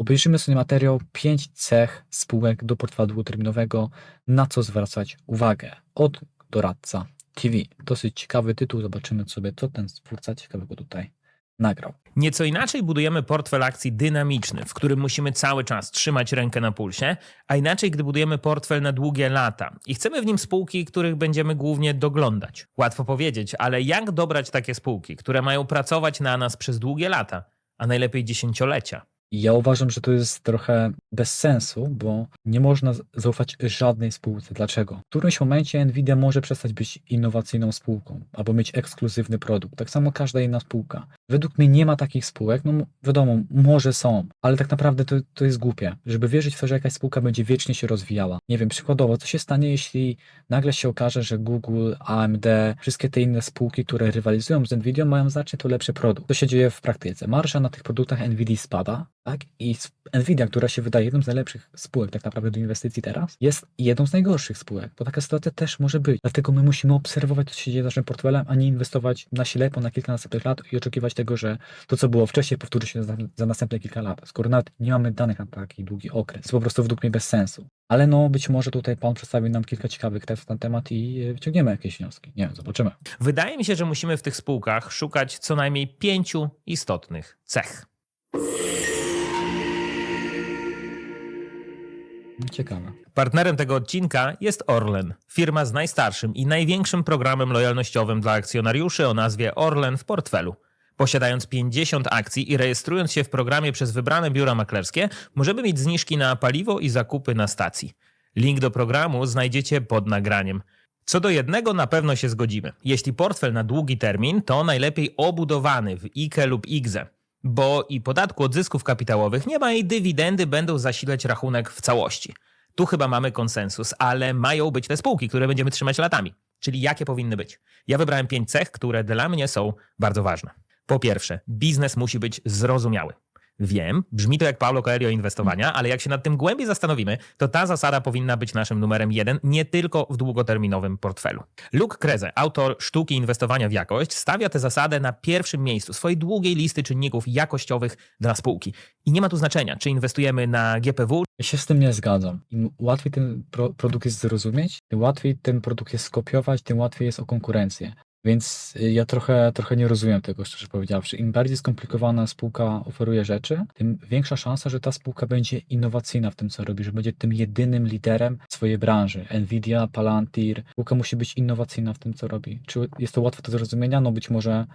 Obejrzymy sobie materiał 5 cech spółek do portfela długoterminowego, na co zwracać uwagę od doradca TV. Dosyć ciekawy tytuł, zobaczymy sobie, co ten twórca ciekawego tutaj nagrał. Nieco inaczej budujemy portfel akcji dynamiczny, w którym musimy cały czas trzymać rękę na pulsie, a inaczej, gdy budujemy portfel na długie lata i chcemy w nim spółki, których będziemy głównie doglądać. Łatwo powiedzieć, ale jak dobrać takie spółki, które mają pracować na nas przez długie lata, a najlepiej dziesięciolecia? Ja uważam, że to jest trochę bez sensu, bo nie można zaufać żadnej spółce. Dlaczego? W którymś momencie Nvidia może przestać być innowacyjną spółką albo mieć ekskluzywny produkt. Tak samo każda inna spółka. Według mnie nie ma takich spółek. No wiadomo, może są, ale tak naprawdę to, to jest głupie, żeby wierzyć w to, że jakaś spółka będzie wiecznie się rozwijała. Nie wiem, przykładowo, co się stanie, jeśli nagle się okaże, że Google, AMD, wszystkie te inne spółki, które rywalizują z Nvidia, mają znacznie to lepszy produkt. Co się dzieje w praktyce? Marża na tych produktach Nvidia spada, tak? I Nvidia, która się wydaje jedną z najlepszych spółek tak naprawdę do inwestycji teraz, jest jedną z najgorszych spółek, bo taka sytuacja też może być. Dlatego my musimy obserwować, co się dzieje z naszym portfelem, a nie inwestować na ślepo na kilka następnych lat i oczekiwać tego, że to, co było wcześniej, powtórzy się za, za następne kilka lat. Skoro nawet nie mamy danych na taki długi okres, to po prostu według mnie bez sensu. Ale no, być może tutaj pan przedstawi nam kilka ciekawych testów na ten temat i e, wyciągniemy jakieś wnioski. Nie wiem, zobaczymy. Wydaje mi się, że musimy w tych spółkach szukać co najmniej pięciu istotnych cech. Ciekawe. Partnerem tego odcinka jest Orlen, firma z najstarszym i największym programem lojalnościowym dla akcjonariuszy o nazwie Orlen w portfelu. Posiadając 50 akcji i rejestrując się w programie przez wybrane biura maklerskie, możemy mieć zniżki na paliwo i zakupy na stacji. Link do programu znajdziecie pod nagraniem. Co do jednego na pewno się zgodzimy. Jeśli portfel na długi termin, to najlepiej obudowany w IKE lub IGZE, bo i podatku od zysków kapitałowych nie ma i dywidendy będą zasilać rachunek w całości. Tu chyba mamy konsensus, ale mają być te spółki, które będziemy trzymać latami. Czyli jakie powinny być? Ja wybrałem pięć cech, które dla mnie są bardzo ważne. Po pierwsze, biznes musi być zrozumiały. Wiem, brzmi to jak Paulo Coelho inwestowania, ale jak się nad tym głębiej zastanowimy, to ta zasada powinna być naszym numerem jeden, nie tylko w długoterminowym portfelu. Luke Kreze, autor sztuki inwestowania w jakość, stawia tę zasadę na pierwszym miejscu swojej długiej listy czynników jakościowych dla spółki. I nie ma tu znaczenia, czy inwestujemy na GPW, Ja się z tym nie zgadzam. Im łatwiej ten pro produkt jest zrozumieć, tym łatwiej ten produkt jest skopiować, tym łatwiej jest o konkurencję. Więc y, ja trochę, trochę nie rozumiem tego, szczerze powiedziawszy. Im bardziej skomplikowana spółka oferuje rzeczy, tym większa szansa, że ta spółka będzie innowacyjna w tym, co robi, że będzie tym jedynym liderem swojej branży. Nvidia, Palantir. Spółka musi być innowacyjna w tym, co robi. Czy jest to łatwe do zrozumienia? No być może,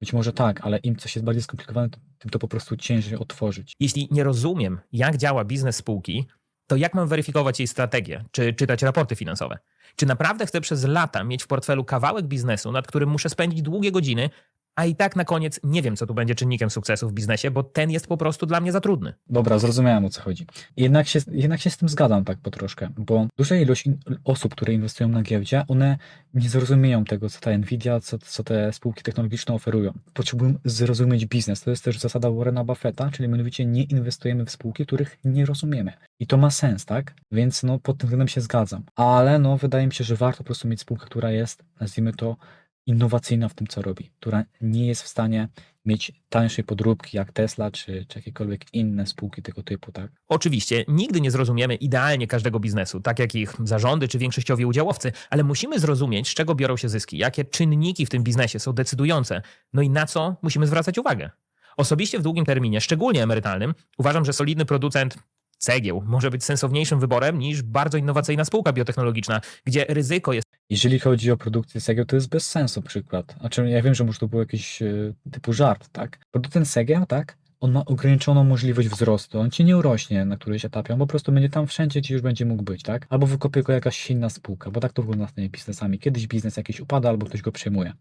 być może tak, ale im coś jest bardziej skomplikowane, tym to po prostu ciężej otworzyć. Jeśli nie rozumiem, jak działa biznes spółki, to jak mam weryfikować jej strategię, czy czytać raporty finansowe? Czy naprawdę chcę przez lata mieć w portfelu kawałek biznesu, nad którym muszę spędzić długie godziny, a i tak na koniec nie wiem, co tu będzie czynnikiem sukcesu w biznesie, bo ten jest po prostu dla mnie za trudny. Dobra, zrozumiałem o co chodzi. Jednak się, jednak się z tym zgadzam tak po troszkę, bo duża ilość osób, które inwestują na giełdzie, one nie zrozumieją tego, co ta Nvidia, co, co te spółki technologiczne oferują. Potrzebują zrozumieć biznes. To jest też zasada Warrena Buffetta, czyli mianowicie nie inwestujemy w spółki, których nie rozumiemy. I to ma sens, tak? Więc no pod tym względem się zgadzam. Ale no wydaje mi się, że warto po prostu mieć spółkę, która jest, nazwijmy to, innowacyjna w tym, co robi, która nie jest w stanie mieć tańszej podróbki jak Tesla czy, czy jakiekolwiek inne spółki tego typu, tak? Oczywiście nigdy nie zrozumiemy idealnie każdego biznesu, tak jak ich zarządy czy większościowi udziałowcy, ale musimy zrozumieć, z czego biorą się zyski, jakie czynniki w tym biznesie są decydujące, no i na co musimy zwracać uwagę. Osobiście w długim terminie, szczególnie emerytalnym, uważam, że solidny producent cegieł może być sensowniejszym wyborem niż bardzo innowacyjna spółka biotechnologiczna, gdzie ryzyko jest Jeżeli chodzi o produkcję Segio, to jest bez sensu przykład. Znaczy, ja wiem, że może to był jakiś e, typu żart, tak? Producent Segio, tak? On ma ograniczoną możliwość wzrostu. On ci nie urośnie na którymś etapie, on po prostu będzie tam wszędzie, gdzie już będzie mógł być, tak? Albo wykopie go jakaś inna spółka, bo tak to wygląda z tymi biznesami. Kiedyś biznes jakiś upada, albo ktoś go przejmuje.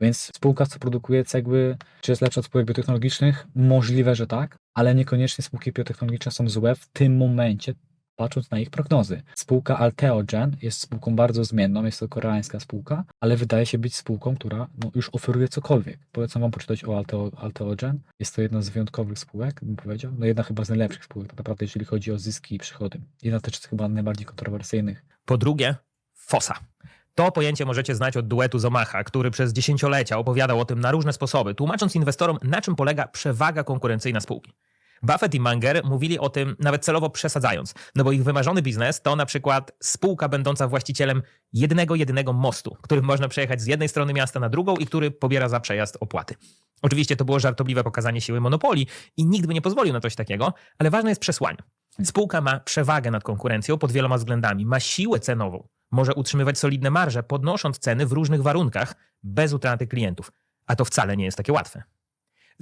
Więc spółka, co produkuje cegły, czy jest lepsza od spółek biotechnologicznych? Możliwe, że tak, ale niekoniecznie spółki biotechnologiczne są złe w tym momencie, patrząc na ich prognozy. Spółka Alteogen jest spółką bardzo zmienną, jest to koreańska spółka, ale wydaje się być spółką, która no, już oferuje cokolwiek. Polecam wam poczytać o Alteo, Alteogen. Jest to jedna z wyjątkowych spółek, bym powiedział. No jedna chyba z najlepszych spółek, tak naprawdę, jeżeli chodzi o zyski i przychody. Jedna też z chyba najbardziej kontrowersyjnych. Po drugie, fosa. To pojęcie możecie znać od duetu z Omaha, który przez dziesięciolecia opowiadał o tym na różne sposoby, tłumacząc inwestorom, na czym polega przewaga konkurencyjna spółki. Buffett i Munger mówili o tym nawet celowo przesadzając, no bo ich wymarzony biznes to na przykład spółka będąca właścicielem jednego, jedynego mostu, którym można przejechać z jednej strony miasta na drugą i który pobiera za przejazd opłaty. Oczywiście to było żartobliwe pokazanie siły monopolii i nikt by nie pozwolił na coś takiego, ale ważne jest przesłanie. Spółka ma przewagę nad konkurencją pod wieloma względami, ma siłę cenową, może utrzymywać solidne marże, podnosząc ceny w różnych warunkach, bez utraty klientów. A to wcale nie jest takie łatwe.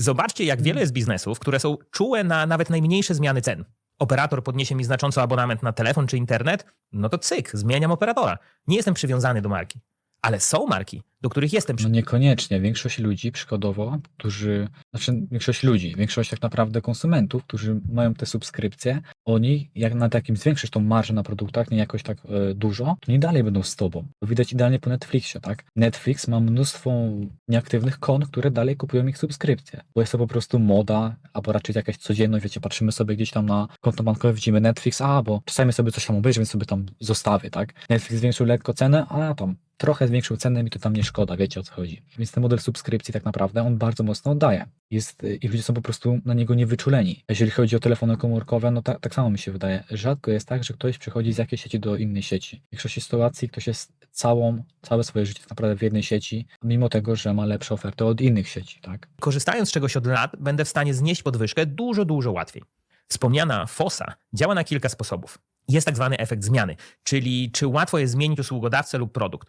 Zobaczcie, jak wiele jest biznesów, które są czułe na nawet najmniejsze zmiany cen. Operator podniesie mi znacząco abonament na telefon czy internet, no to cyk, zmieniam operatora. Nie jestem przywiązany do marki. Ale są marki, do których jestem No przywiązany. niekoniecznie. Większość ludzi, przykładowo, którzy, znaczy większość ludzi, większość tak naprawdę konsumentów, którzy mają te subskrypcje, oni, jak na takim zwiększysz tą marżę na produktach, nie jakoś tak e, dużo, to nie dalej będą z tobą. To widać idealnie po Netflixie, tak? Netflix ma mnóstwo nieaktywnych kont, które dalej kupują ich subskrypcje, bo jest to po prostu moda, albo raczej jakaś codzienność, wiecie, patrzymy sobie gdzieś tam na konto bankowe, widzimy Netflix, a, bo czasami sobie coś tam obejrzę, więc sobie tam zostawię, tak? Netflix zwiększył lekko cenę, a tam trochę zwiększył cenę, mi to tam nie szkoda, wiecie o co chodzi. Więc ten model subskrypcji tak naprawdę on bardzo mocno oddaje. Jest, y, I ludzie są po prostu na niego niewyczuleni. Jeżeli chodzi o telefony komórkowe, no tak, tak samo mi się wydaje. Rzadko jest tak, że ktoś przechodzi z jakiejś sieci do innej sieci. W większości sytuacji ktoś jest całą, całe swoje życie tak naprawdę w jednej sieci, mimo tego, że ma lepsze oferty od innych sieci, tak? Korzystając z czegoś od lat, będę w stanie znieść podwyżkę dużo, dużo łatwiej. Wspomniana FOSA działa na kilka sposobów. Jest tak zwany efekt zmiany, czyli czy łatwo jest zmienić usługodawcę lub produkt.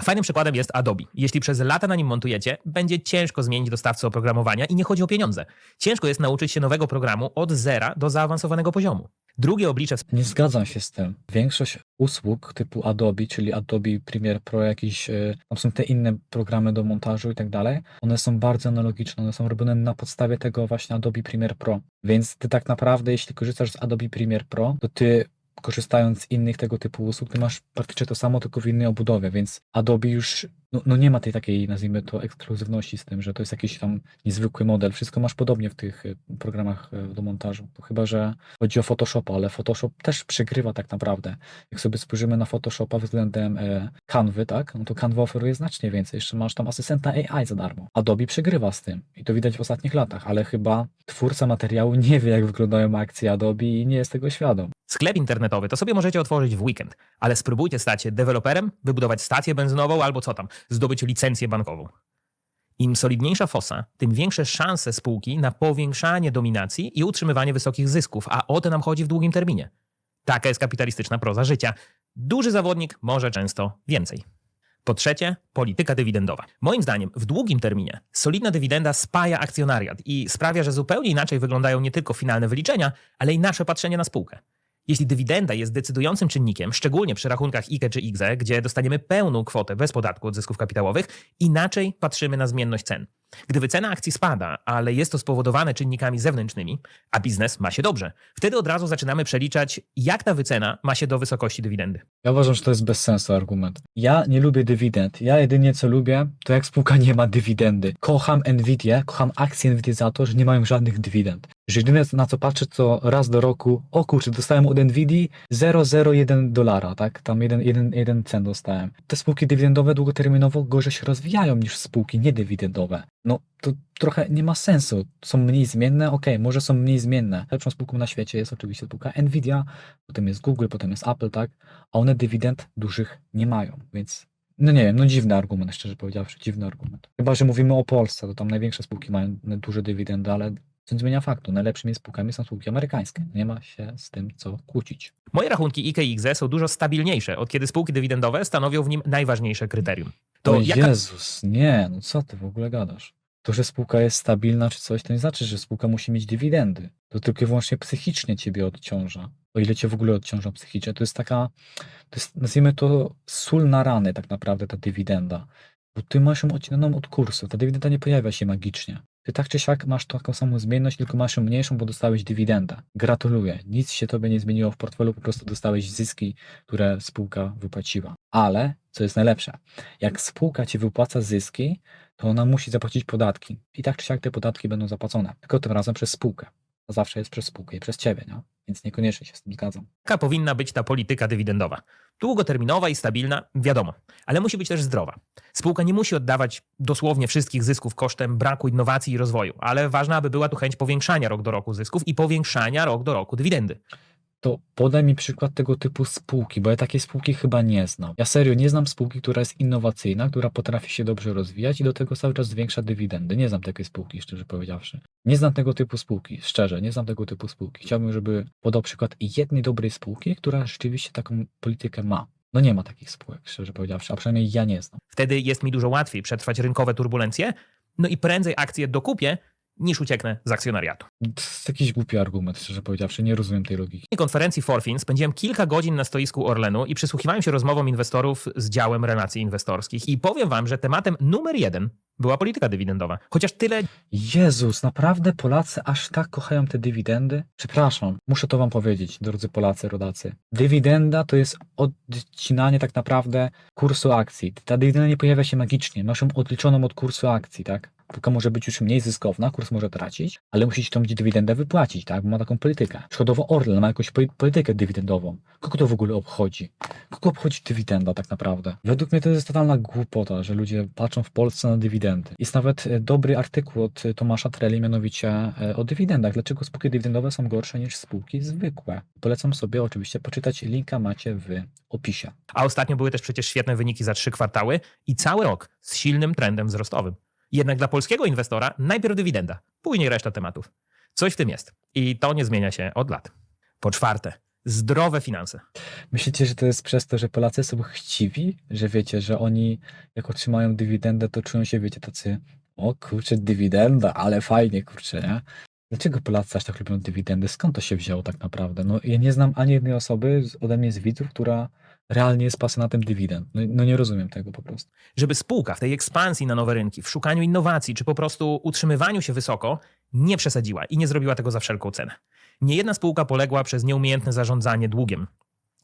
Fajnym przykładem jest Adobe. Jeśli przez lata na nim montujecie, będzie ciężko zmienić dostawcę oprogramowania i nie chodzi o pieniądze. Ciężko jest nauczyć się nowego programu od zera do zaawansowanego poziomu. Drugie oblicze Nie zgadzam się z tym. Większość usług typu Adobe, czyli Adobe Premiere Pro, jakieś, e, tam są te inne programy do montażu i tak dalej, one są bardzo analogiczne, one są robione na podstawie tego właśnie Adobe Premiere Pro. Więc ty tak naprawdę, jeśli korzystasz z Adobe Premiere Pro, to ty korzystając z innych tego typu usług, ty masz praktycznie to samo, tylko w innej obudowie, więc Adobe już no, no nie ma tej takiej, nazwijmy to, ekskluzywności z tym, że to jest jakiś tam niezwykły model. Wszystko masz podobnie w tych e, programach e, do montażu. To chyba, że chodzi o Photoshopa, ale Photoshop też przegrywa tak naprawdę. Jak sobie spojrzymy na Photoshopa względem Canvy, tak, no to Canva oferuje znacznie więcej. Jeszcze masz tam asystenta AI za darmo. Adobe przegrywa z tym i to widać w ostatnich latach, ale chyba twórca materiału nie wie, jak wyglądają akcje Adobe i nie jest tego świadom. Sklep internetowy to sobie możecie otworzyć w weekend, ale spróbujcie stać się deweloperem, wybudować stację benzynową albo co tam, zdobyć licencję bankową. Im solidniejsza fosa, tym większe szanse spółki na powiększanie dominacji i utrzymywanie wysokich zysków, a o to nam chodzi w długim terminie. Taka jest kapitalistyczna proza życia. Duży zawodnik może często więcej. Po trzecie, polityka dywidendowa. Moim zdaniem, w długim terminie solidna dywidenda spaja akcjonariat i sprawia, że zupełnie inaczej wyglądają nie tylko finalne wyliczenia, ale i nasze patrzenie na spółkę. Jeśli dywidenda jest decydującym czynnikiem, szczególnie przy rachunkach IKE czy IGZE, gdzie dostaniemy pełną kwotę bez podatku od zysków kapitałowych, inaczej patrzymy na zmienność cen. Gdy wycena akcji spada, ale jest to spowodowane czynnikami zewnętrznymi, a biznes ma się dobrze, wtedy od razu zaczynamy przeliczać, jak ta wycena ma się do wysokości dywidendy. Ja uważam, że to jest bez sensu argument. Ja nie lubię dywidend. Ja jedynie co lubię, to jak spółka nie ma dywidendy. Kocham Nvidia, kocham akcje Nvidia za to, że nie mają żadnych dywidend. Że jedyne na co patrzę, to raz do roku, o kurczę, dostałem od Nvidia 0,01 dolara, tak? Tam jeden, jeden, jeden cent dostałem. Te spółki dywidendowe długoterminowo gorzej się rozwijają niż spółki niedywidendowe. No to trochę nie ma sensu. Są mniej zmienne, okej, może są mniej zmienne. Lepszą spółką na świecie jest oczywiście spółka Nvidia, potem jest Google, potem jest Apple, tak? A one dywidend dużych nie mają, więc no nie wiem, no dziwny argument, szczerze powiedziawszy, dziwny argument. Chyba, że mówimy o Polsce, to tam największe spółki mają duże dywidendy, ale co nie zmienia faktu, najlepszymi spółkami są spółki amerykańskie. Nie ma się z tym co kłócić. Moje rachunki IKE i IGZE są dużo stabilniejsze, od kiedy spółki dywidendowe stanowią w nim najważniejsze kryterium. To o jaka Jezus, nie, no co ty w ogóle gadasz? To, że spółka jest stabilna czy coś, to nie znaczy, że spółka musi mieć dywidendy. To tylko i wyłącznie psychicznie ciebie odciąża. O ile cię w ogóle odciąża psychicznie. To jest taka, to jest, nazwijmy to sól na rany tak naprawdę ta dywidenda. Bo ty masz ją odcinaną od kursu. Ta dywidenda nie pojawia się magicznie. Ty tak czy siak masz taką samą zmienność, tylko masz ją mniejszą, bo dostałeś dywidendę. Gratuluję. Nic się tobie nie zmieniło w portfelu, po prostu dostałeś zyski, które spółka wypłaciła. Ale, co jest najlepsze, jak spółka ci wypłaca zyski, to ona musi zapłacić podatki. I tak czy siak te podatki będą zapłacone. Tylko tym razem przez spółkę. To zawsze jest przez spółkę i przez ciebie, nie? Więc niekoniecznie się z tym zgadzam. powinna być ta polityka dywidendowa? Długoterminowa i stabilna, wiadomo, ale musi być też zdrowa. Spółka nie musi oddawać dosłownie wszystkich zysków kosztem braku innowacji i rozwoju, ale ważne, aby była tu chęć powiększania rok do roku zysków i powiększania rok do roku dywidendy. To podaj mi przykład tego typu spółki, bo ja takiej spółki chyba nie znam. Ja serio nie znam spółki, która jest innowacyjna, która potrafi się dobrze rozwijać i do tego cały czas zwiększa dywidendy. Nie znam takiej spółki, szczerze powiedziawszy. Nie znam tego typu spółki, szczerze, nie znam tego typu spółki. Chciałbym, żeby podał przykład jednej dobrej spółki, która rzeczywiście taką politykę ma. No nie ma takich spółek, szczerze powiedziawszy, a przynajmniej ja nie znam. Wtedy jest mi dużo łatwiej przetrwać rynkowe turbulencje, no i prędzej akcje dokupię, niż ucieknę z akcjonariatu. To jest jakiś głupi argument, szczerze powiedziawszy, nie rozumiem tej logiki. Na konferencji Forfin spędziłem kilka godzin na stoisku Orlenu i przysłuchiwałem się rozmowom inwestorów z działem relacji inwestorskich. I powiem wam, że tematem numer jeden była polityka dywidendowa. Chociaż tyle Jezus, naprawdę Polacy aż tak kochają te dywidendy? Przepraszam, muszę to wam powiedzieć, drodzy Polacy, rodacy. Dywidenda to jest odcinanie tak naprawdę kursu akcji. Ta dywidenda nie pojawia się magicznie, masz ją odliczoną od kursu akcji, tak? Spółka może być już mniej zyskowna, kurs może tracić, ale musicie tą dywidendę wypłacić, tak? Bo ma taką politykę. Przykładowo Orlen ma jakąś poli- politykę dywidendową. Kogo to w ogóle obchodzi? Kogo obchodzi dywidenda tak naprawdę? Według mnie to jest totalna głupota, że ludzie patrzą w Polsce na dywidendy. Jest nawet e, dobry artykuł od e, Tomasza Treli, mianowicie e, o dywidendach. Dlaczego spółki dywidendowe są gorsze niż spółki zwykłe? Polecam sobie oczywiście poczytać, linka macie w opisie. A ostatnio były też przecież świetne wyniki za trzy kwartały i cały rok z silnym trendem wzrostowym. Jednak dla polskiego inwestora najpierw dywidenda, później reszta tematów. Coś w tym jest. I to nie zmienia się od lat. Po czwarte, zdrowe finanse. Myślicie, że to jest przez to, że Polacy są chciwi? Że wiecie, że oni jak otrzymają dywidendę, to czują się, wiecie, tacy o kurczę, dywidenda, ale fajnie, kurczę, nie? Dlaczego Polacy aż tak lubią dywidendy? Skąd to się wzięło tak naprawdę? No ja nie znam ani jednej osoby ode mnie z widzów, która realnie jest pasjonatem dywidend. No, no nie rozumiem tego po prostu. żeby spółka w tej ekspansji na nowe rynki, w szukaniu innowacji, czy po prostu utrzymywaniu się wysoko, nie przesadziła i nie zrobiła tego za wszelką cenę. Nie jedna spółka poległa przez nieumiejętne zarządzanie długiem.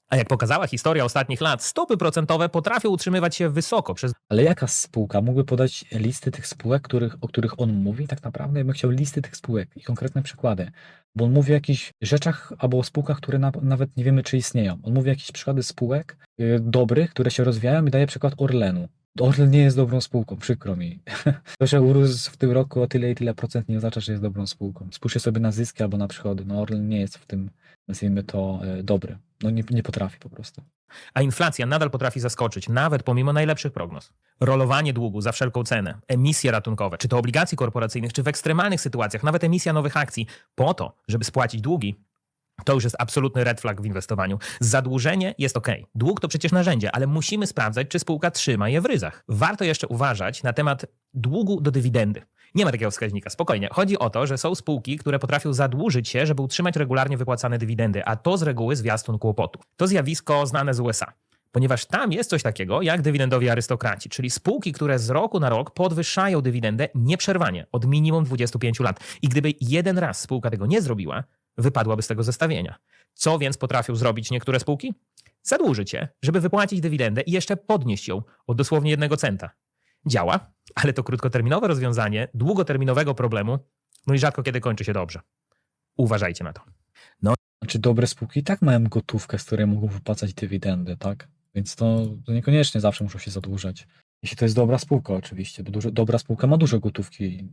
A jak pokazała historia ostatnich lat, stopy procentowe potrafią utrzymywać się wysoko przez Ale jaka spółka? Mógłby podać listy tych spółek, których, o których on mówi tak naprawdę? Bym chciał listy tych spółek i konkretne przykłady. Bo on mówi o jakichś rzeczach albo o spółkach, które na, nawet nie wiemy, czy istnieją. On mówi jakieś przykłady spółek y, dobrych, które się rozwijają i daje przykład Orlenu. Orlen nie jest dobrą spółką, przykro mi. To, że urósł w tym roku o tyle i tyle procent nie oznacza, że jest dobrą spółką. Spójrzcie sobie na zyski albo na przychody. No Orlen nie jest w tym, nazwijmy to, y, dobry. No nie, nie potrafi po prostu. a inflacja nadal potrafi zaskoczyć, nawet pomimo najlepszych prognoz. Rolowanie długu za wszelką cenę, emisje ratunkowe, czy to obligacji korporacyjnych, czy w ekstremalnych sytuacjach, nawet emisja nowych akcji, po to, żeby spłacić długi, to już jest absolutny red flag w inwestowaniu. Zadłużenie jest ok. Dług to przecież narzędzie, ale musimy sprawdzać, czy spółka trzyma je w ryzach. Warto jeszcze uważać na temat długu do dywidendy. Nie ma takiego wskaźnika, spokojnie. Chodzi o to, że są spółki, które potrafią zadłużyć się, żeby utrzymać regularnie wypłacane dywidendy, a to z reguły zwiastun kłopotu. To zjawisko znane z USA. Ponieważ tam jest coś takiego jak dywidendowi arystokraci, czyli spółki, które z roku na rok podwyższają dywidendę nieprzerwanie od minimum 25 lat. I gdyby jeden raz spółka tego nie zrobiła, wypadłaby z tego zestawienia. Co więc potrafią zrobić niektóre spółki? Zadłużyć się, żeby wypłacić dywidendę i jeszcze podnieść ją o dosłownie jednego centa. Działa, ale to krótkoterminowe rozwiązanie długoterminowego problemu, no i rzadko kiedy kończy się dobrze. Uważajcie na to. Znaczy dobre spółki i tak mają gotówkę, z której mogą wypłacać dywidendy, tak? Więc to, to niekoniecznie zawsze muszą się zadłużać. Jeśli to jest dobra spółka oczywiście, bo dużo, dobra spółka ma dużo gotówki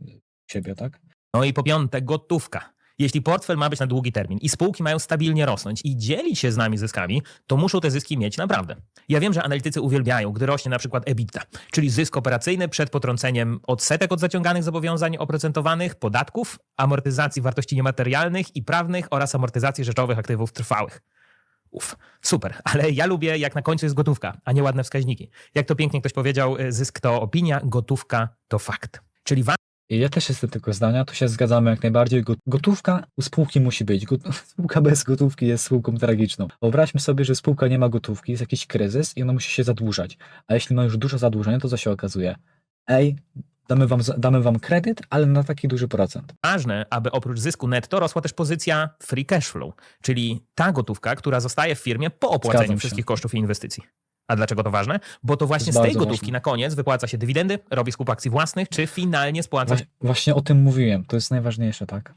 siebie, tak? No i po piąte, gotówka. Jeśli portfel ma być na długi termin i spółki mają stabilnie rosnąć i dzielić się z nami zyskami, to muszą te zyski mieć naprawdę. Ja wiem, że analitycy uwielbiają, gdy rośnie na przykład EBITDA, czyli zysk operacyjny przed potrąceniem odsetek od zaciąganych zobowiązań oprocentowanych, podatków, amortyzacji wartości niematerialnych i prawnych oraz amortyzacji rzeczowych aktywów trwałych. Uf, super, ale ja lubię, jak na końcu jest gotówka, a nie ładne wskaźniki. Jak to pięknie ktoś powiedział, y, zysk to opinia, gotówka to fakt. Czyli ja też jestem tego zdania, tu się zgadzamy jak najbardziej. Go- Gotówka u spółki musi być. Spółka bez gotówki jest spółką tragiczną. Wyobraźmy sobie, że spółka nie ma gotówki, jest jakiś kryzys i ona musi się zadłużać. A jeśli ma już dużo zadłużenia, to co się okazuje? Ej, damy wam, damy wam kredyt, ale na taki duży procent. ważne, aby oprócz zysku netto rosła też pozycja free cash flow, czyli ta gotówka, która zostaje w firmie po opłaceniu wszystkich kosztów i inwestycji. A dlaczego to ważne? Bo to właśnie jest z tej gotówki ważne. na koniec wypłaca się dywidendy, robi skup akcji własnych, czy finalnie spłaca Waś- właśnie o tym mówiłem, to jest najważniejsze, tak?